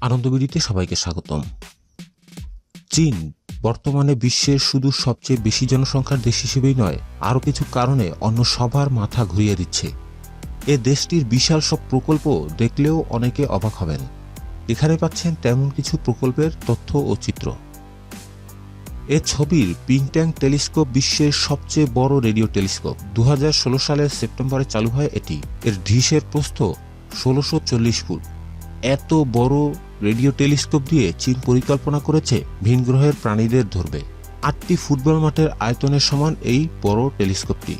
আনন্দবিড়িতে সবাইকে স্বাগতম। চীন বর্তমানে বিশ্বের শুধু সবচেয়ে বেশি জনসংখ্যার দেশ হিসেবেই নয়, আরও কিছু কারণে অন্য সবার মাথা ঘুরিয়ে দিচ্ছে। এ দেশটির বিশাল সব প্রকল্প দেখলেও অনেকে অবাক হবেন। এখানে পাচ্ছেন তেমন কিছু প্রকল্পের তথ্য ও চিত্র। এ ছবির পিং ট্যাং টেলিস্কোপ বিশ্বের সবচেয়ে বড় রেডিও টেলিস্কোপ। দু ষোলো সালের সেপ্টেম্বরে চালু হয় এটি। এর ঢিসের প্রস্থ ষোলোশো চল্লিশ ফুট। এত বড় রেডিও টেলিস্কোপ দিয়ে চীন পরিকল্পনা করেছে ভিনগ্রহের প্রাণীদের ধরবে। আটটি ফুটবল মাঠের আয়তনের সমান এই বড় টেলিস্কোপটি।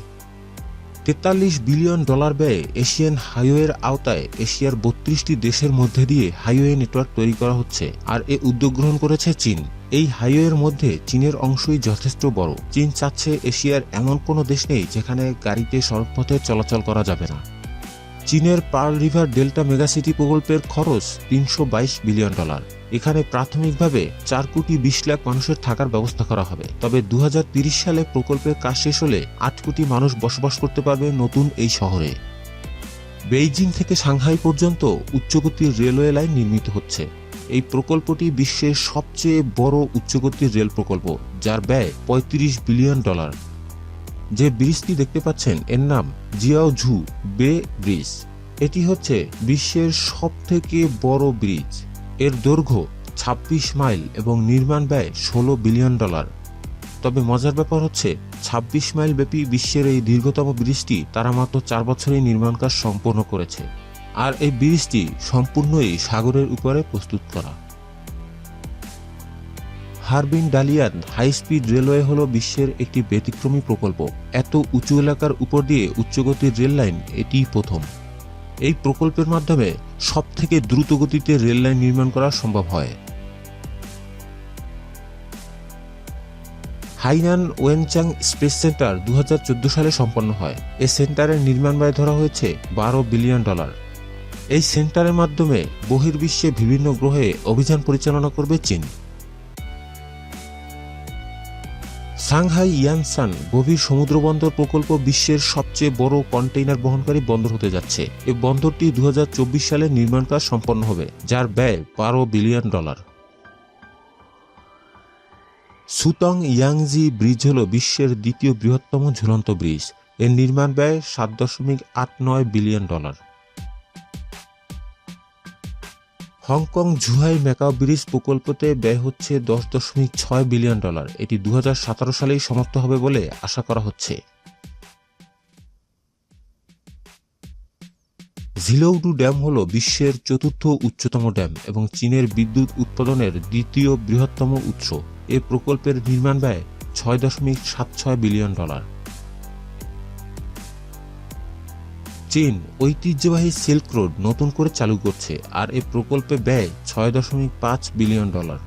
তেতাল্লিশ বিলিয়ন ডলার ব্যয়ে এশিয়ান হাইওয়ের আওতায় এশিয়ার বত্রিশটি দেশের মধ্যে দিয়ে হাইওয়ে নেটওয়ার্ক তৈরি করা হচ্ছে আর এ উদ্যোগ গ্রহণ করেছে চীন। এই হাইওয়ের মধ্যে চীনের অংশই যথেষ্ট বড়। চীন চাচ্ছে এশিয়ার এমন কোনো দেশ নেই যেখানে গাড়িতে সড়কপথে চলাচল করা যাবে না। চীনের পার্ল রিভার ডেল্টা মেগাসিটি প্রকল্পের খরচ তিনশো বাইশ বিলিয়ন ডলার। এখানে প্রাথমিকভাবে চার কোটি বিশ লাখ মানুষের থাকার ব্যবস্থা করা হবে। তবে দু সালে প্রকল্পের কাজ শেষ হলে আট কোটি মানুষ বসবাস করতে পারবে নতুন এই শহরে। বেইজিং থেকে সাংহাই পর্যন্ত উচ্চগতির রেলওয়ে লাইন নির্মিত হচ্ছে। এই প্রকল্পটি বিশ্বের সবচেয়ে বড় উচ্চগতির রেল প্রকল্প, যার ব্যয় ৩৫ বিলিয়ন ডলার। যে ব্রিজটি দেখতে পাচ্ছেন, এর নাম জিয়াও ঝু বে ব্রিজ। এটি হচ্ছে বিশ্বের সবথেকে বড় ব্রিজ। এর দৈর্ঘ্য ২৬ মাইল এবং নির্মাণ ব্যয় ষোলো বিলিয়ন ডলার। তবে মজার ব্যাপার হচ্ছে ২৬ মাইল ব্যাপী বিশ্বের এই দীর্ঘতম ব্রিজটি তারা মাত্র চার বছরেই নির্মাণ কাজ সম্পন্ন করেছে। আর এই ব্রিজটি সম্পূর্ণই সাগরের উপরে প্রস্তুত করা। Harbin Dalian high speed railway হল বিশ্বের একটি ব্যতিক্রমী প্রকল্প। এত উঁচু এলাকার উপর দিয়ে উচ্চগতির রেল লাইন এটিই প্রথম। এই প্রকল্পের মাধ্যমে সব থেকে দ্রুত গতিতে রেল লাইন নির্মাণ করা সম্ভব হয়। হাইনান ওয়েনচাং স্পেস সেন্টার দু হাজার চোদ্দ সালে সম্পন্ন হয়। এ সেন্টারের নির্মাণ ব্যয় ধরা হয়েছে বারো বিলিয়ন ডলার। এই সেন্টারের মাধ্যমে বহির্বিশ্বে বিভিন্ন গ্রহে অভিযান পরিচালনা করবে চীন। সাংহাই ইয়ানসান গভীর সমুদ্র বন্দর প্রকল্প বিশ্বের সবচেয়ে বড় কন্টেইনার বহনকারী বন্দর হতে যাচ্ছে। এই বন্দরটি দু হাজার চব্বিশ সালে নির্মাণ কাজ সম্পন্ন হবে, যার ব্যয় বারো billion dollar. Sutong Yangtze bridge হল বিশ্বের দ্বিতীয় বৃহত্তম ঝুলন্ত ব্রিজ। এর নির্মাণ ব্যয় সাত দশমিক আট নয় billion dollar. Hong Kong Zhuhai Macau bridge প্রকল্পতে ব্যয় হচ্ছে দশ দশমিক ছয় বিলিয়ন ডলার। এটি দু হাজার সতেরো সালেই সমাপ্ত হবে বলে আশা করা হচ্ছে। ঝিলৌডু ড্যাম হল বিশ্বের চতুর্থ উচ্চতম ড্যাম এবং চীনের বিদ্যুৎ উৎপাদনের দ্বিতীয় বৃহত্তম উৎস। এ প্রকল্পের নির্মাণ ব্যয় ছয় দশমিক সাত ছয় বিলিয়ন ডলার। চীন ঐতিহ্যবাহী সিল্ক রোড নতুন করে চালু করছে আর এ প্রকল্পে ব্যয় ছয় দশমিক পাঁচ বিলিয়ন ডলার।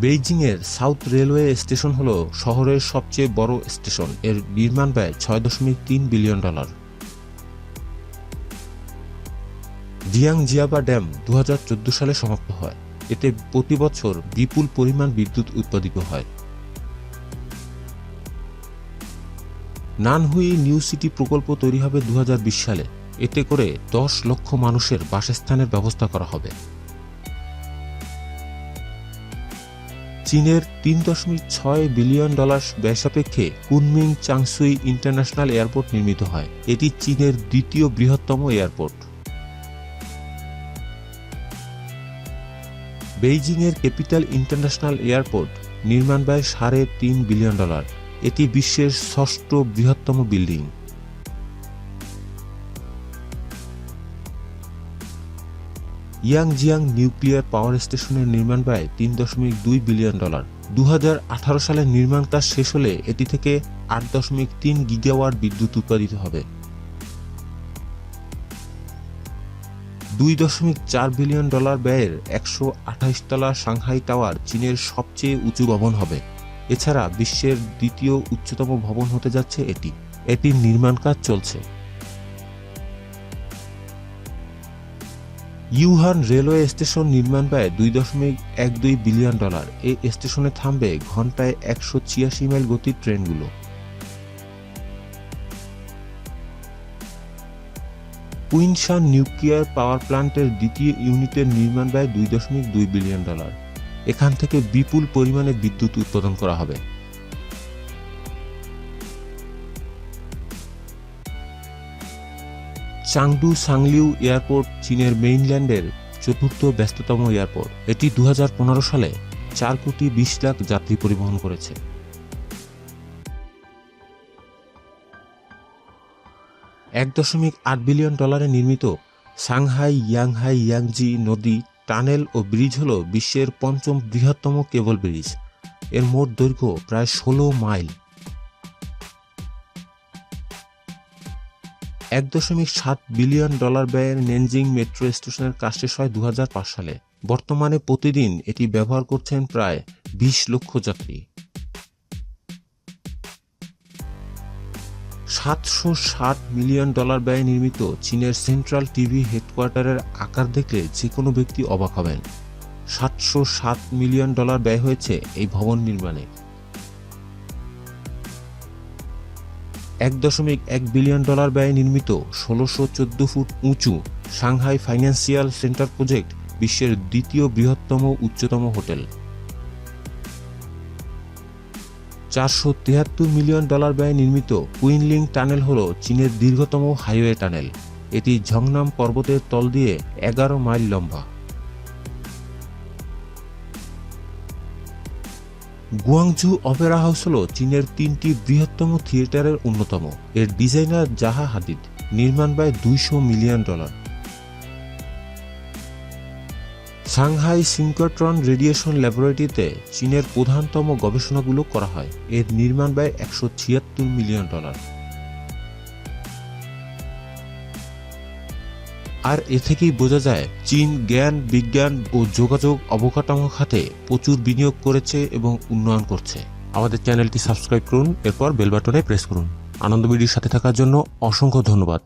বেইজিংয়ের সাউথ রেলওয়ে স্টেশন হল শহরের সবচেয়ে বড় স্টেশন। এর নির্মাণ ব্যয় ছয় দশমিক তিন billion dollar. Xiangjiaba dam দু হাজার চোদ্দ সালে সমাপ্ত হয়। এতে প্রতি বছর বিপুল পরিমাণ বিদ্যুৎ উৎপাদিত হয়। নানহুই নিউ সিটি প্রকল্প তৈরি হবে দু হাজার বিশ সালে। এতে করে দশ লক্ষ মানুষের বাসস্থানের ব্যবস্থা করা হবে। চীনের তিন দশমিক ছয় বিলিয়ন ডলার ব্যয় সাপেক্ষে কুনমিং চাংসুই ইন্টারন্যাশনাল এয়ারপোর্ট নির্মিত হয়। এটি চীনের দ্বিতীয় বৃহত্তম এয়ারপোর্ট। বেইজিংয়ের ক্যাপিটাল ইন্টারন্যাশনাল এয়ারপোর্ট নির্মাণ ব্যয় সাড়ে তিন বিলিয়ন ডলার। এটি বিশ্বের ষষ্ঠ বৃহত্তম বিল্ডিং। ইয়াংজিয়াং নিউক্লিয়ার পাওয়ার স্টেশনের নির্মাণ ব্যয় তিন দশমিক দুই বিলিয়ন ডলার। দু সালে নির্মাণ কাজ শেষ হলে এটি থেকে আট দশমিক তিন গিগাওয়াট বিদ্যুৎ উৎপাদিত হবে। দুই দশমিক চার বিলিয়ন ডলার ব্যয়ের একশো আঠাইশ তলা সাংহাই টাওয়ার চীনের সবচেয়ে উঁচু ভবন হবে। এছাড়া বিশ্বের দ্বিতীয় উচ্চতম ভবন হতে যাচ্ছে এটি। এটির নির্মাণ কাজ চলছে। ইউহান রেলওয়ে স্টেশন নির্মাণ ব্যয় দুই দশমিক এক দুই বিলিয়ন ডলার। এই স্টেশনে থামবে ঘন্টায় একশো ছিয়াশি মাইল গতির ট্রেনগুলো। কুইনশান নিউক্লিয়ার পাওয়ার প্ল্যান্টের দ্বিতীয় ইউনিটের নির্মাণ ব্যয় দুই দশমিক দুই বিলিয়ন ডলার। এখান থেকে বিপুল পরিমাণে বিদ্যুৎ উৎপাদন করা হবে। চাংডু সাংলিউ এয়ারপোর্ট, চীনের মেইনল্যান্ডের চতুর্থ ব্যস্ততম এয়ারপোর্ট। এটি দু হাজার পনেরো সালে চার কোটি বিশ লাখ যাত্রী পরিবহন করেছে। এক দশমিক আট বিলিয়ন ডলারে নির্মিত সাংহাই ইয়াংহাই ইয়াংজি নদী টানেল ও ব্রিজ হল বিশ্বের পঞ্চম বৃহত্তম কেবল ব্রিজ। এর মোট দৈর্ঘ্য প্রায় ষোলো মাইল। এক দশমিক সাত বিলিয়ন ডলার ব্যয়ের নেনজিং মেট্রো স্টেশনের কাজ শেষ হয় দু সালে। বর্তমানে প্রতিদিন এটি ব্যবহার করছেন প্রায় বিশ লক্ষ যাত্রী। সাতশো ষাট মিলিয়ন ডলার ব্যয়ে নির্মিত চীনের সেন্ট্রাল টিভি হেডকোয়ার্টারের আকার দেখলে যে কোনো ব্যক্তি অবাক হবেন। সাতশো সাত মিলিয়ন ডলার ব্যয় হয়েছে এই ভবন নির্মাণে। এক দশমিক এক বিলিয়ন ডলার ব্যয়ে নির্মিত ষোলোশো চোদ্দ ফুট উঁচু সাংহাই ফাইন্যান্সিয়াল সেন্টার প্রজেক্ট বিশ্বের দ্বিতীয় বৃহত্তম, উচ্চতম হোটেল। চারশো তিয়াত্তর মিলিয়ন ডলার ব্যয়ে নির্মিত কুইনলিং টানেল হল চীনের দীর্ঘতম হাইওয়ে টানেল। এটি ঝংনাম পর্বতের তল দিয়ে এগারো মাইল লম্বা। গুয়াংজু অপেরা হাউস হল চীনের তিনটি বৃহত্তম থিয়েটারের অন্যতম। এর ডিজাইনার জাহা হাদিদ। নির্মাণ ব্যয় দুইশো million dollar. Shanghai synchrotron radiation ল্যাবরেটরিতে চীনের প্রধানতম গবেষণাগুলো করা হয়। এর নির্মাণ ব্যয় একশো ছিয়াত্তর মিলিয়ন ডলার। আর এ থেকেই বোঝা যায়, চীন জ্ঞান, বিজ্ঞান ও যোগাযোগ অবকাঠামো খাতে প্রচুর বিনিয়োগ করেছে এবং উন্নয়ন করছে। আমাদের চ্যানেলটি সাবস্ক্রাইব করুন, এরপর বেল বাটনে প্রেস করুন। আনন্দ ভিডিওর সাথে থাকার জন্য অসংখ্য ধন্যবাদ।